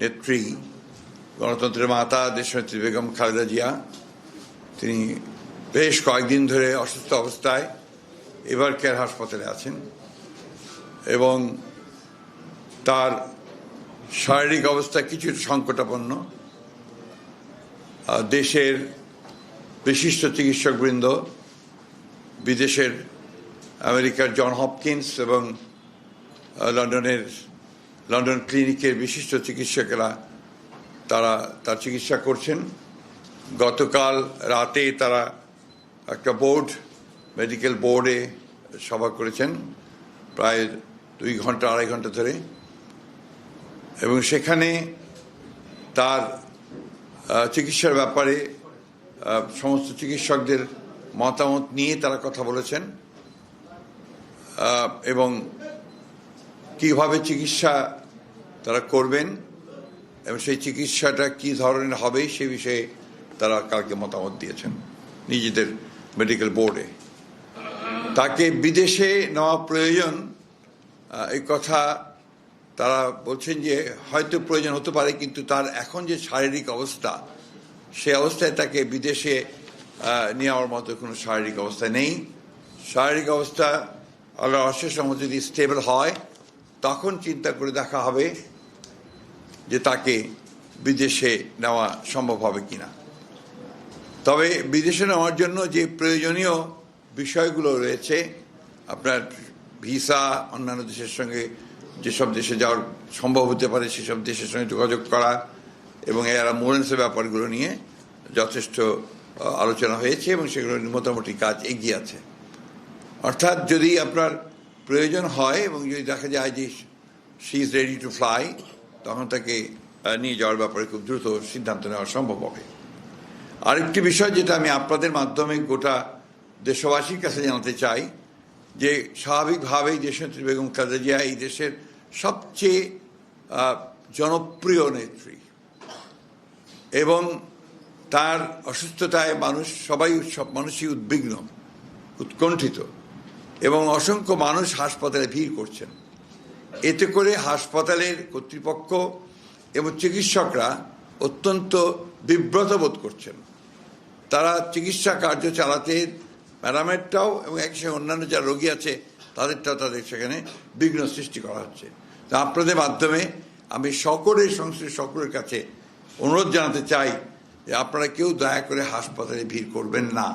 নেত্রী গণতন্ত্রের মাতা দেশনেত্রী বেগম খালেদা জিয়া, তিনি বেশ কয়েকদিন ধরে অসুস্থ অবস্থায় এবার কেয়ার হাসপাতালে আছেন এবং তার শারীরিক অবস্থা কিছুটা সংকটাপন্ন। দেশের বিশিষ্ট চিকিৎসকবৃন্দ, বিদেশের আমেরিকার জন হপকিন্স এবং লন্ডনের লন্ডন ক্লিনিকের বিশিষ্ট চিকিৎসকেরা তারা, তার চিকিৎসা করছেন। গতকাল রাতে তারা একটা বোর্ড, মেডিকেল বোর্ডে সভা করেছেন, প্রায় দুই ঘণ্টা, আড়াই ঘণ্টা ধরে। এবং সেখানে তার চিকিৎসার ব্যাপারে সমস্ত চিকিৎসকদের মতামত নিয়ে তারা কথা বলেছেন। এবং কীভাবে চিকিৎসা তারা করবেন এবং সেই চিকিৎসাটা কি ধরনের হবে সে বিষয়ে তারা কালকে মতামত দিয়েছেন নিজেদের মেডিকেল বোর্ডে তাকে বিদেশে নেওয়া প্রয়োজন এই কথা তারা বলছেন যে হয়তো প্রয়োজন হতে পারে, কিন্তু তার এখন যে শারীরিক অবস্থা সে অবস্থায় তাকে বিদেশে নেওয়ার মতো কোনো শারীরিক অবস্থা নেই। শারীরিক অবস্থা আল্লাহ অশেষ যদি স্টেবল হয় তখন চিন্তা করে দেখা হবে যে তাকে বিদেশে নেওয়া সম্ভব হবে কিনা। তবে বিদেশে নেওয়ার জন্য যে প্রয়োজনীয় বিষয়গুলো রয়েছে, আপনার ভিসা, অন্যান্য দেশের সঙ্গে যেসব দেশে যাওয়ার সম্ভব হতে পারে সেসব দেশের সঙ্গে যোগাযোগ করা এবং এর মোরেন্সের ব্যাপারগুলো নিয়ে যথেষ্ট, আলোচনা হয়েছে এবং সেগুলো মোটামুটি কাজ এগিয়ে আছে। অর্থাৎ যদি আপনার প্রয়োজন হয় এবং যদি দেখা যায় যে she is ready to fly, তখন তাকে নিয়ে যাওয়ার ব্যাপারে খুব দ্রুত সিদ্ধান্ত নেওয়া সম্ভব হবে। আরেকটি বিষয় যেটা আমি আপনাদের মাধ্যমে গোটা দেশবাসীর কাছে জানাতে চাই, যে স্বাভাবিকভাবেই দেশনেত্রী বেগম খালেদা জিয়া এই দেশের সবচেয়ে জনপ্রিয় নেত্রী এবং তার অসুস্থতায় মানুষ, সবাই সব মানুষই উদ্বিগ্ন, উৎকণ্ঠিত। এবং অসংখ্য মানুষ হাসপাতালে ভিড় করছেন। এতে করে হাসপাতালের কর্তৃপক্ষ এবং চিকিৎসকরা অত্যন্ত বিব্রত বোধ করছেন। তারা চিকিৎসা কার্য চালাতে ম্যাডামেরটাও এবং একসঙ্গে অন্যান্য যারা রোগী আছে, তাদেরটাও তাদের সেখানে বিঘ্ন সৃষ্টি করা হচ্ছে। তা আপনাদের মাধ্যমে আমি সকলের সংশ্লিষ্ট সকলের কাছে অনুরোধ জানাতে চাই যে আপনারা কেউ দয়া করে হাসপাতালে ভিড় করবেন না।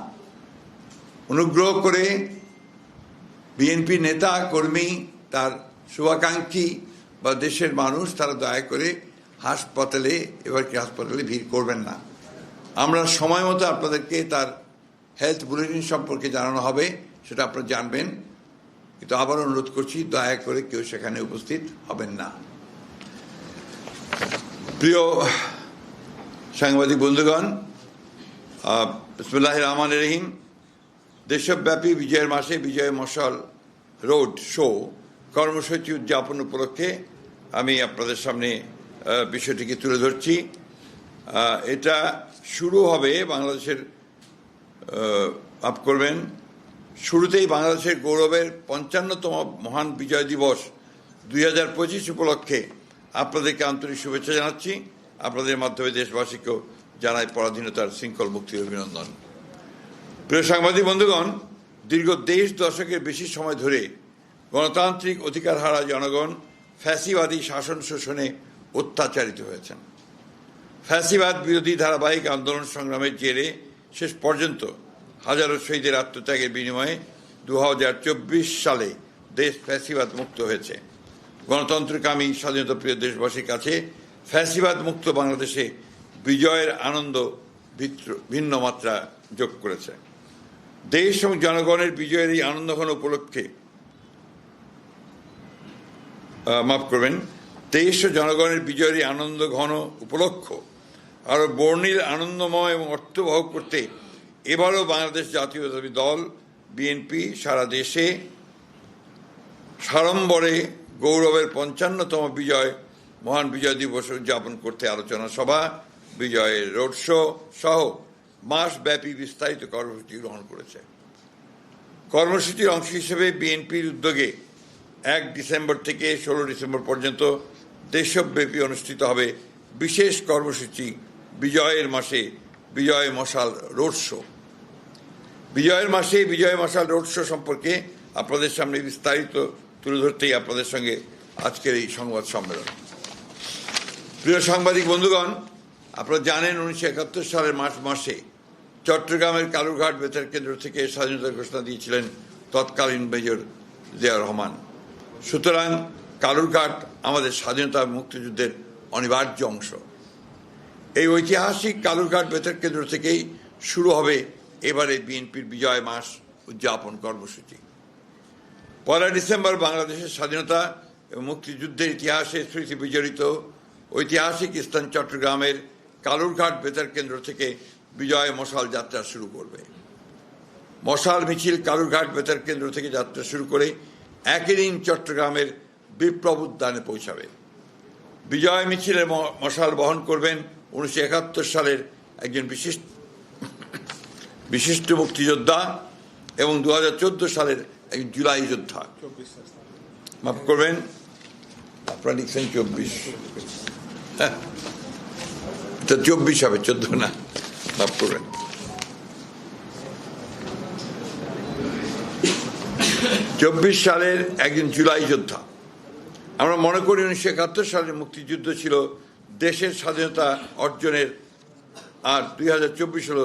অনুগ্রহ করে বিএনপি নেতা, কর্মী, তার শুভাকাঙ্ক্ষী বা দেশের মানুষ, তারা দয়া করে হাসপাতালে এবার কি হাসপাতালে ভিড় করবেন না। আমরা সময় মতো আপনাদেরকে তার হেলথ বুলেটিন সম্পর্কে জানানো হবে, সেটা আপনারা জানবেন। কিন্তু আবার অনুরোধ করছি, দয়া করে কেউ সেখানে উপস্থিত হবেন না। প্রিয় সাংবাদিক বন্ধুগণ বিসমুল্লাহ রহমান রহিম দেশব্যাপী বিজয়ের মাসে বিজয় মশাল রোড শো কর্মসূচি উদযাপন উপলক্ষে আমি আপনাদের সামনে বিষয়টিকে তুলে ধরছি। এটা শুরু হবে বাংলাদেশের আপ করবেন। শুরুতেই বাংলাদেশের গৌরবের পঞ্চান্নতম মহান বিজয় দিবস দুই হাজার পঁচিশ উপলক্ষে আপনাদেরকে আন্তরিক শুভেচ্ছা জানাচ্ছি। আপনাদের মাধ্যমে দেশবাসীকেও জানাই পরাধীনতার শৃঙ্খল মুক্তির অভিনন্দন। প্রিয় সাংবাদিক বন্ধুগণ, দীর্ঘ দেশ দশকের বেশি সময় ধরে গণতান্ত্রিক অধিকার হারা জনগণ ফ্যাসিবাদী শাসন শোষণে অত্যাচারিত হয়েছেন। ফ্যাসিবাদ বিরোধী ধারাবাহিক আন্দোলন সংগ্রামের জেরে শেষ পর্যন্ত হাজারো শহীদের আত্মত্যাগের বিনিময়ে দু হাজার চব্বিশ সালে দেশ ফ্যাসিবাদ মুক্ত হয়েছে। গণতন্ত্রকামী স্বাধীনতাপ্রিয় দেশবাসীর কাছে ফ্যাসিবাদ মুক্ত বাংলাদেশে বিজয়ের আনন্দ ভিন্ন মাত্রা যোগ করেছে। দেশ এবং জনগণের বিজয়ের এই আনন্দঘন উপলক্ষে মাফ করবেন, দেশ ও জনগণের বিজয়ের এই আনন্দ ঘন উপলক্ষ আরও বর্ণিল, আনন্দময় এবং অর্থবহ করতে এবারও বাংলাদেশ জাতীয়তাবাদী দল, বিএনপি, সারা দেশে সাড়ম্বরে গৌরবের পঞ্চান্নতম বিজয়, মহান বিজয় দিবস উদযাপন করতে আলোচনা সভা, বিজয়ের রোড শো সহ মাসব্যাপী বিস্তারিত কর্মসূচি গ্রহণ করেছে। কর্মসূচির অংশ হিসেবে বিএনপির উদ্যোগে এক ডিসেম্বর থেকে ষোলো ডিসেম্বর পর্যন্ত দেশব্যাপী অনুষ্ঠিত হবে বিশেষ কর্মসূচি বিজয়ের মাসে বিজয় মশাল রোড শো। বিজয়ের মাসে বিজয় মশাল রোড শো সম্পর্কে আপনাদের সামনে বিস্তারিত তুলে ধরতেই আপনাদের সঙ্গে আজকের এই সংবাদ সম্মেলন। প্রিয় সাংবাদিক বন্ধুগণ, আপনারা জানেন উনিশশো একাত্তর সালের মার্চ মাসে চট্টগ্রামের কালুরঘাট বেতার কেন্দ্র থেকে স্বাধীনতার ঘোষণা দিয়েছিলেন তৎকালীন মেজর জিয়া রহমান। সুতরাং কালুরঘাট আমাদের স্বাধীনতা মুক্তিযুদ্ধের অনিবার্য অংশ। এই ঐতিহাসিক কালুরঘাট বেতার কেন্দ্র থেকেই শুরু হবে এবারে বিএনপির বিজয় মাস উদযাপন কর্মসূচি। পয়লা ডিসেম্বর বাংলাদেশের স্বাধীনতা এবং মুক্তিযুদ্ধের ইতিহাসে স্মৃতি বিজড়িত ঐতিহাসিক স্থান চট্টগ্রামের কালুরঘাট বেতার কেন্দ্র থেকে বিজয় মশাল যাত্রা শুরু করবে। মশাল মিছিল কালুরঘাট বেতার কেন্দ্র থেকে যাত্রা শুরু করে একই দিন চট্টগ্রামের বিপ্লব উদ্যানে পৌঁছাবে। বিজয় মিছিলে মশাল বহন করবেন উনিশশো একাত্তর সালের একজন বিশিষ্ট বিশিষ্ট মুক্তিযোদ্ধা এবং দু হাজার চোদ্দ সালের একজন জুলাই যোদ্ধা। মাফ করবেন, আপনারা লিখছেন চব্বিশ। হ্যাঁ চব্বিশ হবে, চোদ্দ না। চব্বিশ সালের একজন জুলাই যোদ্ধা। আমরা মনে করি উনিশশো একাত্তর সালের মুক্তিযুদ্ধ ছিল, দেশের স্বাধীনতা অর্জনের, আর দুই হাজার চব্বিশ হল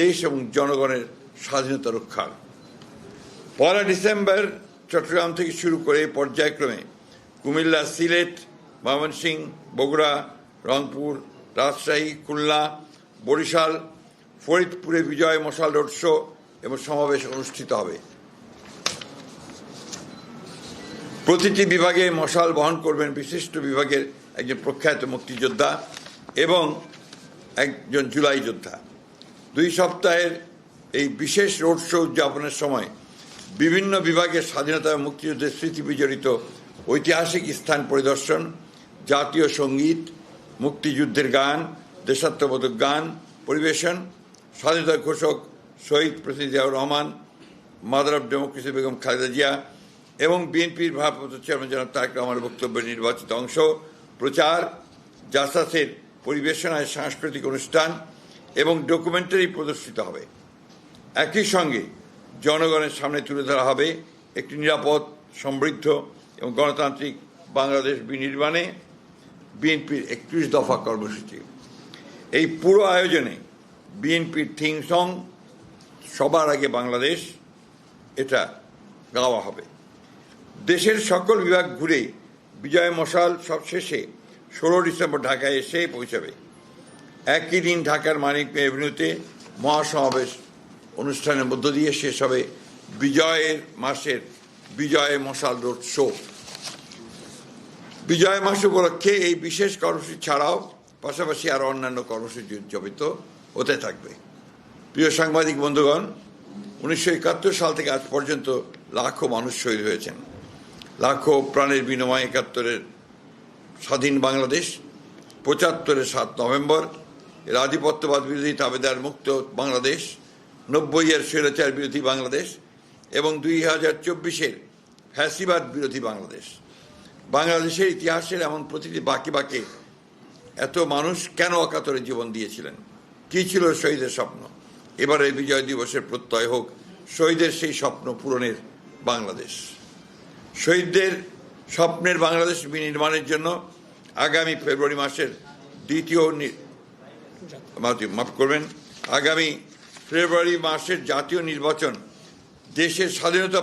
দেশ এবং জনগণের স্বাধীনতা রক্ষার। পয়লা ডিসেম্বর চট্টগ্রাম থেকে শুরু করে পর্যায়ক্রমে কুমিল্লা, সিলেট, ময়মনসিংহ, বগুড়া, রংপুর, রাজশাহী, খুলনা বরিশাল, ফরিদপুরে বিজয় মশাল রোড শো এবং সমাবেশ অনুষ্ঠিত হবে। প্রতিটি বিভাগে মশাল বহন করবেন বিশিষ্ট বিভাগের একজন প্রখ্যাত মুক্তিযোদ্ধা এবং একজন জুলাই যোদ্ধা। দুই সপ্তাহের এই বিশেষ রোড শো উদযাপনের সময় বিভিন্ন বিভাগের স্বাধীনতা এবং মুক্তিযুদ্ধের স্মৃতি বিজড়িত ঐতিহাসিক স্থান পরিদর্শন, জাতীয় সংগীত, মুক্তিযুদ্ধের গান দেশাত্মবোধক গান, পরিবেশন, স্বাধীনতা ঘোষক শহীদ president Ziaur Rahman, mother of democracy Begum Khaleda Zia এবং বিএনপির ভারপ্রাপ্ত চেয়ারম্যান জনাব তারেক রহমানের বক্তব্যের নির্বাচিত অংশ, প্রচার, জাসাসের পরিবেশনায় সাংস্কৃতিক অনুষ্ঠান এবং ডকুমেন্টারি প্রদর্শিত হবে। একই সঙ্গে জনগণের সামনে তুলে ধরা হবে একটি নিরাপদ, সমৃদ্ধ এবং গণতান্ত্রিক বাংলাদেশ বিনির্মাণে বিএনপির একত্রিশ দফা কর্মসূচি। এই পুরো আয়োজনে বিএনপির থিং সং সবার আগে বাংলাদেশ, এটা গাওয়া হবে। দেশের সকল বিভাগ ঘুরে বিজয় মশাল সব শেষে ষোলো ডিসেম্বর ঢাকায় এসে পৌঁছাবে। একই দিন ঢাকার মানিক এভিনিউতে মহাসমাবেশ অনুষ্ঠানের মধ্য দিয়ে শেষ হবে বিজয়ের মাসের বিজয় মশাল রোড শো। বিজয় মাস উপলক্ষে এই বিশেষ কর্মসূচি ছাড়াও পাশাপাশি আরও অন্যান্য কর্মসূচি উদযাপিত হতে থাকবে। প্রিয় সাংবাদিক বন্ধুগণ, উনিশশো একাত্তর সাল থেকে আজ পর্যন্ত লাখো মানুষ শহীদ হয়েছেন। লাখো প্রাণের বিনিময়ে একাত্তরের স্বাধীন বাংলাদেশ, পঁচাত্তরের সাত নভেম্বর, এর আধিপত্যবাদ বিরোধী তাবেদার মুক্ত বাংলাদেশ, নব্বই এর স্বৈরাচার বিরোধী বাংলাদেশ এবং দুই হাজার চব্বিশের ফ্যাসিবাদ বিরোধী বাংলাদেশ। বাংলাদেশের ইতিহাসের এমন প্রতিটি বাকি বাকি এত মানুষ কেন অকাতরে জীবন দিয়েছিলেন? কি ছিল শহীদের স্বপ্ন? এবারে বিজয় দিবসের প্রত্যয় হোক, শহীদের সেই স্বপ্ন পূরণের বাংলাদেশ। শহীদদের স্বপ্নের বাংলাদেশ বিনির্মাণের জন্য আগামী ফেব্রুয়ারি মাসের দ্বিতীয় মাফ করবেন, আগামী ফেব্রুয়ারি মাসের জাতীয় নির্বাচন দেশের স্বাধীনতা